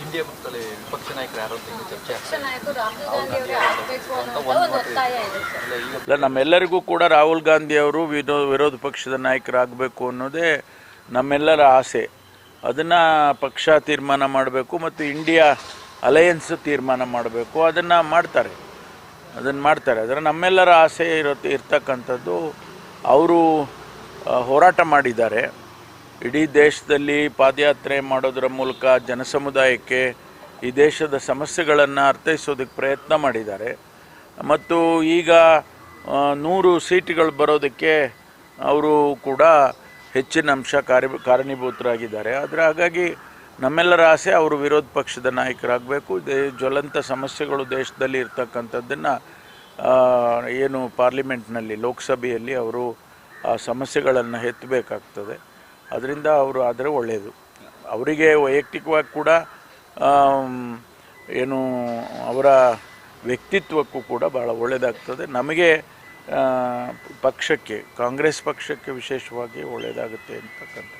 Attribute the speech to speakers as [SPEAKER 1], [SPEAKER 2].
[SPEAKER 1] India ಮಕ್ಕಳೇ ವಿಪಕ್ಷ ನಾಯಕರು ಯಾರು ಅಂತ ಇನ್ನೂ ಚರ್ಚೆ ಆಗ್ತಾ
[SPEAKER 2] ನಾಯಕರು ರಾಹುಲ್ ಗಾಂಧಿ ಅವರೇ ಆಗಬೇಕು ಅನ್ನೋ ಒಂದು ಒತ್ತಾಯ ಇದೆ. ಸರ್
[SPEAKER 1] ಇಲ್ಲ
[SPEAKER 3] ನಮ್ಮೆಲ್ಲರಿಗೂ ಕೂಡ ರಾಹುಲ್ ಗಾಂಧಿ ಅವರು ವಿರೋ ವಿರೋಧ ಪಕ್ಷದ ನಾಯಕರಾಗಬೇಕು ಅನ್ನೋದೇ ನಮ್ಮೆಲ್ಲರ ಆಸೆ. ಅದನ್ನು ಪಕ್ಷ ತೀರ್ಮಾನ ಮಾಡಬೇಕು ಮತ್ತು ಇಂಡಿಯಾ ಅಲಯನ್ಸ್ ತೀರ್ಮಾನ ಮಾಡಬೇಕು. ಅದನ್ನು ಮಾಡ್ತಾರೆ. ಅದನ್ನು ಮಾಡ್ತಾರೆ. ಅದರ ನಮ್ಮೆಲ್ಲರ ಆಸೆ ಇರೋ ಇರ್ತಕ್ಕಂಥದ್ದು ಅವರು ಹೋರಾಟ ಮಾಡಿದ್ದಾರೆ. ಇಡೀ ದೇಶದಲ್ಲಿ ಪಾದಯಾತ್ರೆ ಮಾಡೋದರ ಮೂಲಕ ಜನಸಮುದಾಯಕ್ಕೆ ಈ ದೇಶದ ಸಮಸ್ಯೆಗಳನ್ನು ಅರ್ಥೈಸೋದಕ್ಕೆ ಪ್ರಯತ್ನ ಮಾಡಿದ್ದಾರೆ. ಮತ್ತು ಈಗ ನೂರು ಸೀಟ್ಗಳು ಬರೋದಕ್ಕೆ ಅವರು ಕೂಡ ಹೆಚ್ಚಿನ ಅಂಶ ಕಾರ್ಯ ಕಾರಣೀಭೂತರಾಗಿದ್ದಾರೆ ಆದರೆ ಹಾಗಾಗಿ ನಮ್ಮೆಲ್ಲರ ಆಸೆ ಅವರು ವಿರೋಧ ಪಕ್ಷದ ನಾಯಕರಾಗಬೇಕು. ದೇ, ಜ್ವಲಂತ ಸಮಸ್ಯೆಗಳು ದೇಶದಲ್ಲಿ ಇರ್ತಕ್ಕಂಥದ್ದನ್ನು ಏನು ಪಾರ್ಲಿಮೆಂಟ್ನಲ್ಲಿ, ಲೋಕಸಭೆಯಲ್ಲಿ ಅವರು ಆ ಸಮಸ್ಯೆಗಳನ್ನು ಎತ್ತಬೇಕಾಗ್ತದೆ ಅದರಿಂದ ಅವರು ಆದರೆ ಒಳ್ಳೆಯದು ಅವರಿಗೆ ವೈಯಕ್ತಿಕವಾಗಿ ಕೂಡ ಏನು, ಅವರ ವ್ಯಕ್ತಿತ್ವಕ್ಕೂ ಕೂಡ ಭಾಳ ಒಳ್ಳೆಯದಾಗ್ತದೆ ನಮಗೆ ಪಕ್ಷಕ್ಕೆ, ಕಾಂಗ್ರೆಸ್ ಪಕ್ಷಕ್ಕೆ ವಿಶೇಷವಾಗಿ ಒಳ್ಳೆಯದಾಗುತ್ತೆ ಅಂತಕ್ಕಂಥ